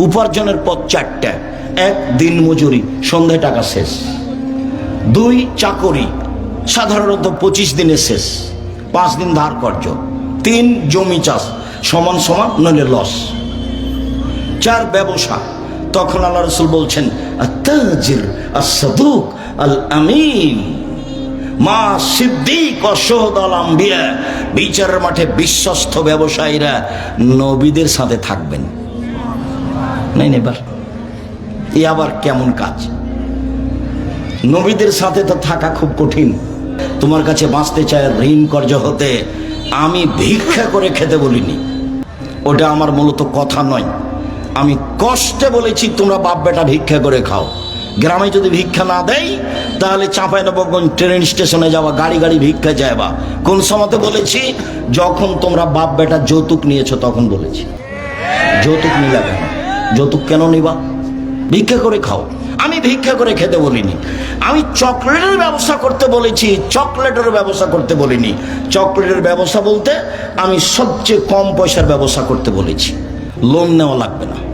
উপার্জনের পথ চারটা। এক, দিন মজুরি, সন্ধ্যায় টাকা শেষ। দুই, চাকরি, সাধারণত পঁচিশ দিনে শেষ। পাঁচ দিন ধার কর্য। তিন, জমি চাষ, সমান সমান, নইলে লস। চার, ব্যবসা। তখন আল্লাহ রসুল বলছেন আসাদুক আল মা সিদ্দিক অসহদ আল আম্বিয়া বিচারের মাঠে বিশ্বস্ত ব্যবসায়ীরা নবীদের সাথে থাকবেন। নাই না এবার এ আবার কেমন কাজ? নবীদের সাথে তো থাকা খুব কঠিন। তোমার কাছে বাঁচতে চায় ঋণ কর্য হতে আমি ভিক্ষা করে খেতে বলিনি। ওটা আমার মূলত কথা নয়। আমি কষ্টে বলেছি, তোমরা বাপ বেটা ভিক্ষা করে খাও। গ্রামে যদি ভিক্ষা না দেয় তাহলে চাঁপাই নবগঞ্জ ট্রেন স্টেশনে যাওয়া, গাড়ি গাড়ি ভিক্ষা যাবা কোন সময়তে বলেছি, যখন তোমরা বাপ বেটা যৌতুক নিয়েছো তখন বলেছি। যৌতুক নিলা কেন? যৌতুক কেন নিবা? ভিক্ষা করে খাও। আমি ভিক্ষা করে খেতে বলিনি। আমি চকলেটের ব্যবস্থা করতে বলেছি, চকলেটের ব্যবস্থা করতে বলিনি। চকলেটের ব্যবস্থা বলতে আমি সবচেয়ে কম পয়সার ব্যবস্থা করতে বলেছি। লোন নেওয়া লাগবে না।